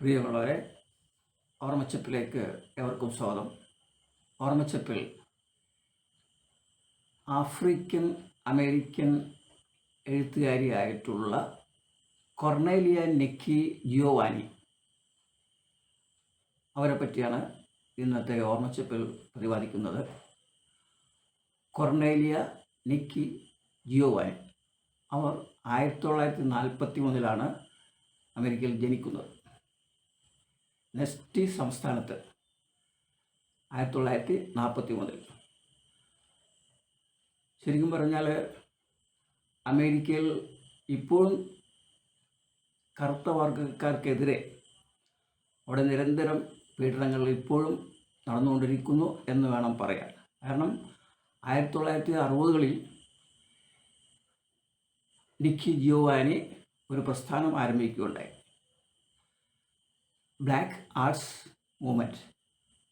പ്രിയമുള്ളവരെ ഓർമ്മച്ചപ്പിലേക്ക് എവർക്കും സ്വാഗതം. ഓർമ്മച്ചപ്പിൽ ആഫ്രിക്കൻ അമേരിക്കൻ എഴുത്തുകാരിയായിട്ടുള്ള കൊർണേലിയ നെക്കി ജിയോവാനി അവരെ പറ്റിയാണ് ഇന്നത്തെ ഓർമ്മച്ചപ്പിൽ പ്രതിപാദിക്കുന്നത്. Cornelia Nikki Giovanni. അവർ ആയിരത്തി തൊള്ളായിരത്തി നാൽപ്പത്തി മൂന്നിലാണ് അമേരിക്കയിൽ ജനിക്കുന്നത്. നെസ്റ്റി സംസ്ഥാനത്ത് ആയിരത്തി തൊള്ളായിരത്തി നാൽപ്പത്തി മൂന്നിൽ ശരിക്കും പറഞ്ഞാൽ അമേരിക്കയിൽ ഇപ്പോഴും കറുത്ത വർഗക്കാർക്കെതിരെ അവിടെ നിരന്തരം പീഡനങ്ങൾ ഇപ്പോഴും നടന്നുകൊണ്ടിരിക്കുന്നു എന്ന് വേണം പറയാൻ. കാരണം ആയിരത്തി തൊള്ളായിരത്തി അറുപതുകളിൽ നിക്കി ജിയോവാനി ഒരു പ്രസ്ഥാനം ആരംഭിക്കുകയുണ്ടായി. ബ്ലാക്ക് ആർട്സ് മൂവ്മെന്റ്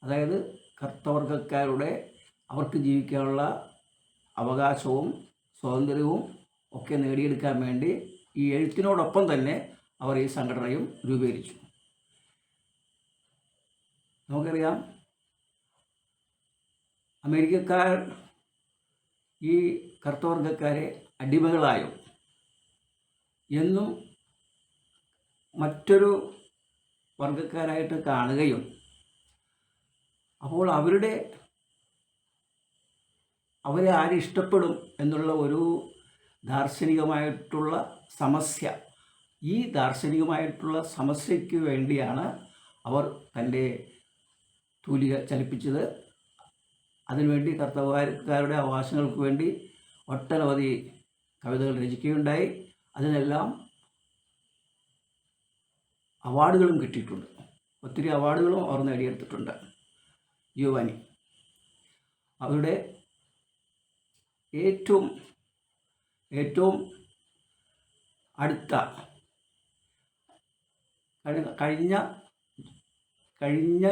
അതായത് കർത്തവർഗക്കാരുടെ അവർക്ക് ജീവിക്കാനുള്ള അവകാശവും സ്വാതന്ത്ര്യവും ഒക്കെ നേടിയെടുക്കാൻ വേണ്ടി ഈ എഴുത്തിനോടൊപ്പം തന്നെ അവർ ഈ സംഘടനയും രൂപീകരിച്ചു. നമുക്കറിയാം അമേരിക്കക്കാർ ഈ കർത്തവർഗക്കാരെ അടിമകളായോ എന്നും മറ്റൊരു വർഗക്കാരായിട്ട് കാണുകയും അപ്പോൾ അവരുടെ അവരെ ആരിഷ്ടപ്പെടും എന്നുള്ള ഒരു ദാർശനികമായിട്ടുള്ള സമസ്യ ഈ ദാർശനികമായിട്ടുള്ള സമസ്യയ്ക്ക് വേണ്ടിയാണ് അവർ തന്റെ തൂലിക ചലിപ്പിച്ചത്. അതിനുവേണ്ടി കർത്തവകാരക്കാരുടെ അവകാശങ്ങൾക്ക് വേണ്ടി ഒട്ടനവധി കവിതകൾ രചിക്കുകയുണ്ടായി. അതിനെല്ലാം അവാർഡുകളും കിട്ടിയിട്ടുണ്ട്. ഒത്തിരി അവാർഡുകളും അവർ നേടിയെടുത്തിട്ടുണ്ട്. യുവാനി. അവരുടെ ഏറ്റവും ഏറ്റവും അടുത്ത കഴിഞ്ഞ കഴിഞ്ഞ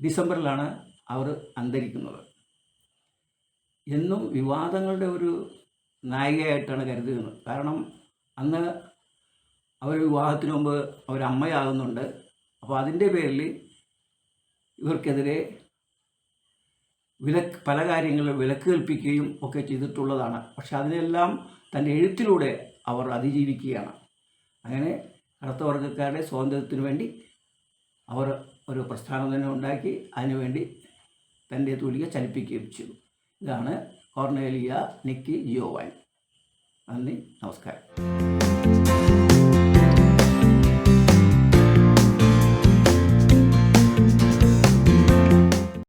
ഡിസംബറിലാണ് അവർ അന്തരിക്കുന്നത്. എന്നും വിവാദങ്ങളുടെ ഒരു നായികയായിട്ടാണ് കരുതുന്നത്. കാരണം അന്ന് അവർ വിവാഹത്തിന് മുമ്പ് അവരമ്മയാകുന്നുണ്ട്. അപ്പോൾ അതിന്റെ പേരിൽ ഇവർക്കെതിരെ വിലക്ക് പല കാര്യങ്ങളും വിലക്ക് കൽപ്പിക്കുകയും ഒക്കെ ചെയ്തിട്ടുള്ളതാണ്. പക്ഷെ അതിനെല്ലാം തന്റെ എഴുത്തിലൂടെ അവർ അതിജീവിക്കുകയാണ്. അങ്ങനെ അടുത്ത വർഗക്കാരുടെ സ്വാതന്ത്ര്യത്തിന് വേണ്ടി അവർ ഒരു പ്രസ്ഥാനം തന്നെ ഉണ്ടാക്കി. അതിനുവേണ്ടി തന്റെ തൂലിക ചലിപ്പിക്കുകയും ചെയ്തു. ഇതാണ് കോർണേലിയ നിക്കി ജിയോവാൻ. നന്ദി നമസ്കാരം.